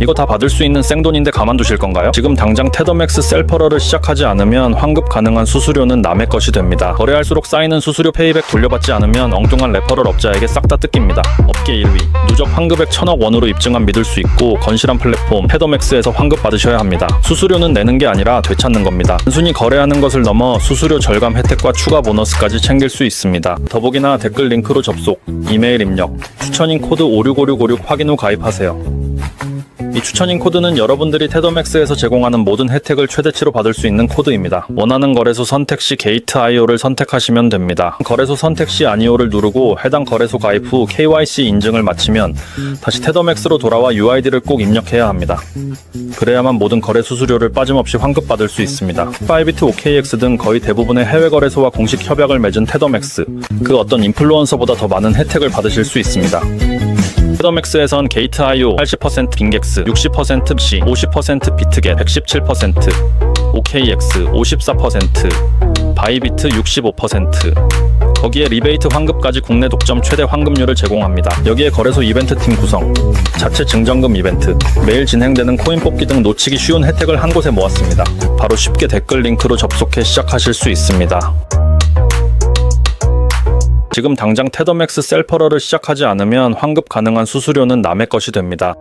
이거 다 받을 수 있는 생돈인데 가만두실 건가요? 지금 당장 테더맥스 셀퍼러를 시작하지 않으면 환급 가능한 수수료는 남의 것이 됩니다. 거래할수록 쌓이는 수수료 페이백 돌려받지 않으면 엉뚱한 레퍼럴 업자에게 싹 다 뜯깁니다. 업계 1위. 누적 환급액 천억 원으로 입증한 믿을 수 있고 건실한 플랫폼 테더맥스에서 환급 받으셔야 합니다. 수수료는 내는 게 아니라 되찾는 겁니다. 단순히 거래하는 것을 넘어 수수료 절감 혜택과 추가 보너스까지 챙길 수 있습니다. 더보기나 댓글 링크로 접속, 이메일 입력, 추천인 코드 565656 확인 후 가입하세요. 이 추천인 코드는 여러분들이 테더맥스에서 제공하는 모든 혜택을 최대치로 받을 수 있는 코드입니다. 원하는 거래소 선택 시 게이트 IO를 선택하시면 됩니다. 거래소 선택 시 아니오를 누르고 해당 거래소 가입 후 KYC 인증을 마치면 다시 테더맥스로 돌아와 UID를 꼭 입력해야 합니다. 그래야만 모든 거래 수수료를 빠짐없이 환급받을 수 있습니다. 파이비트 OKX 등 거의 대부분의 해외 거래소와 공식 협약을 맺은 테더맥스 그 어떤 인플루언서보다 더 많은 혜택을 받으실 수 있습니다. 테더맥스에선 게이트 IO 80% 빙객스, 60% 시, 50% 비트겟, 117%, OKX 54%, 바이비트 65%. 거기에 리베이트 환급까지 국내 독점 최대 환급률을 제공합니다. 여기에 거래소 이벤트 팀 구성, 자체 증정금 이벤트, 매일 진행되는 코인 뽑기 등 놓치기 쉬운 혜택을 한 곳에 모았습니다. 바로 쉽게 댓글 링크로 접속해 시작하실 수 있습니다. 지금 당장 테더맥스 셀퍼러를 시작하지 않으면 환급 가능한 수수료는 남의 것이 됩니다.